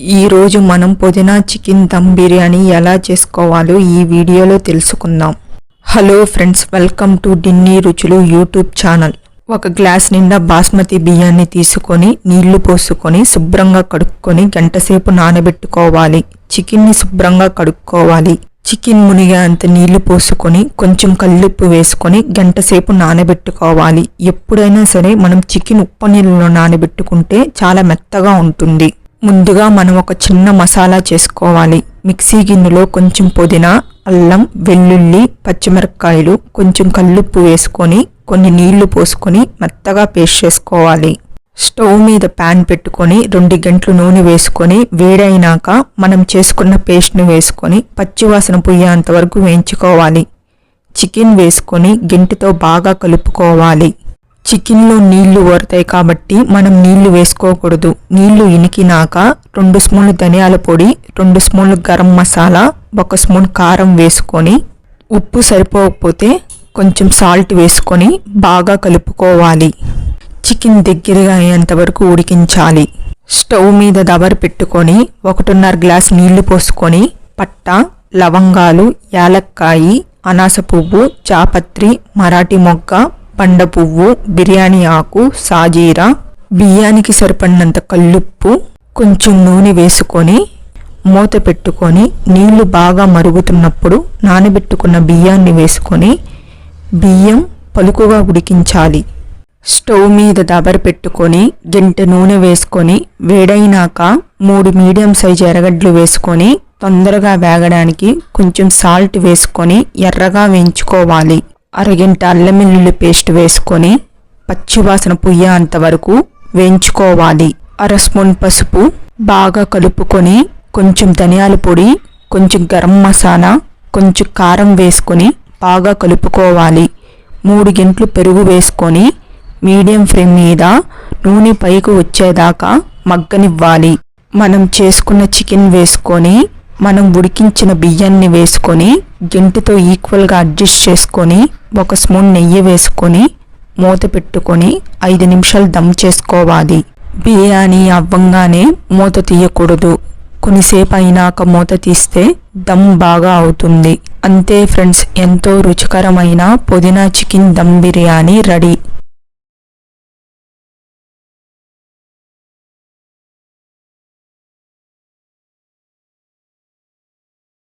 ఈరోజు మనం పుదీనా చికెన్ దమ్ బిర్యానీ ఎలా చేసుకోవాలో ఈ వీడియోలో తెలుసుకుందాం. హలో ఫ్రెండ్స్ వెల్కమ్ టు డిన్నీ రుచులు యూట్యూబ్ ఛానల్. ఒక గ్లాస్ నిండా బాస్మతి బియ్యాన్ని తీసుకొని నీళ్ళు పోసుకొని శుభ్రంగా కడుక్కొని గంటసేపు నానబెట్టుకోవాలి. చికెన్ని శుభ్రంగా కడుక్కోవాలి. చికెన్ మునిగే అంత నీళ్ళు పోసుకొని కొంచెం కల్లుప్పు వేసుకొని గంటసేపు నానబెట్టుకోవాలి. ఎప్పుడైనా సరే మనం చికెన్ ఉప్పు నీళ్ళలో నానబెట్టుకుంటే చాలా మెత్తగా ఉంటుంది. ముందుగా మనం ఒక చిన్న మసాలా చేసుకోవాలి. మిక్సీ గిన్నెలో కొంచెం పుదీనా అల్లం వెల్లుల్లి పచ్చిమిరపకాయలు కొంచెం కల్లుప్పు వేసుకొని కొన్ని నీళ్ళు పోసుకొని మెత్తగా పేస్ట్ చేసుకోవాలి. స్టవ్ మీద ప్యాన్ పెట్టుకొని రెండు గంటలు నూనె వేసుకొని వేడైనాక మనం చేసుకున్న పేస్ట్ని వేసుకొని పచ్చివాసన పోయేంత వరకు వేయించుకోవాలి. చికెన్ వేసుకొని గెంటితో బాగా కలుపుకోవాలి. చికెన్లో నీళ్ళు ఊరతాయి కాబట్టి మనం నీళ్ళు వేసుకోకూడదు. నీళ్ళు ఇనికినాక రెండు స్పూన్లు ధనియాల పొడి రెండు స్పూన్లు గరం మసాలా ఒక స్పూన్ కారం వేసుకొని ఉప్పు సరిపోకపోతే కొంచెం సాల్ట్ వేసుకొని బాగా కలుపుకోవాలి. చికెన్ దగ్గరగా అయ్యేంత వరకు ఉడికించాలి. స్టవ్ మీద దబర్ పెట్టుకొని ఒకటిన్నర గ్లాస్ నీళ్ళు పోసుకొని పట్ట లవంగాలు యాలక్కాయి అనాస పువ్వు చాపత్రి మరాఠీ మొగ్గ పండ పువ్వు బిర్యానీ ఆకు సాజీరా బియ్యానికి సరిపడినంత కల్లుప్పు కొంచెం నూనె వేసుకొని మూత పెట్టుకొని నీళ్ళు బాగా మరుగుతున్నప్పుడు నానబెట్టుకున్న బియ్యాన్ని వేసుకొని బియ్యం పలుకుగా ఉడికించాలి. స్టవ్ మీద దబర పెట్టుకొని గంట నూనె వేసుకొని వేడైనాక మూడు మీడియం సైజు ఎర్రగడ్డలు వేసుకొని తొందరగా వేగడానికి కొంచెం సాల్ట్ వేసుకొని ఎర్రగా వేయించుకోవాలి. అరగింట అల్లం వెల్లుల్లి పేస్ట్ వేసుకొని పచ్చివాసన పుయ్యేంత వరకు వేయించుకోవాలి. అర స్పూన్ పసుపు బాగా కలుపుకొని కొంచెం ధనియాల పొడి కొంచెం గరం మసాలా కొంచెం కారం వేసుకొని బాగా కలుపుకోవాలి. మూడు గంటలు పెరుగు వేసుకొని మీడియం ఫ్లేమ్ మీద నూనె పైకి వచ్చేదాకా మగ్గనివ్వాలి. మనం చేసుకున్న చికెన్ వేసుకొని మనం ఉడికించిన బియ్యాన్ని వేసుకొని గెంటితో ఈక్వల్గా అడ్జస్ట్ చేసుకొని ఒక స్పూన్ నెయ్యి వేసుకొని మూత పెట్టుకొని ఐదు నిమిషాలు దమ్ చేసుకోవాలి. బిర్యానీ అవ్వంగానే మూత తీయకూడదు. కొన్నిసేపు అయినాక మూత తీస్తే దమ్ బాగా అవుతుంది. అంతే ఫ్రెండ్స్ ఎంతో రుచికరమైన పుదీనా చికెన్ దమ్ బిర్యానీ రెడీ.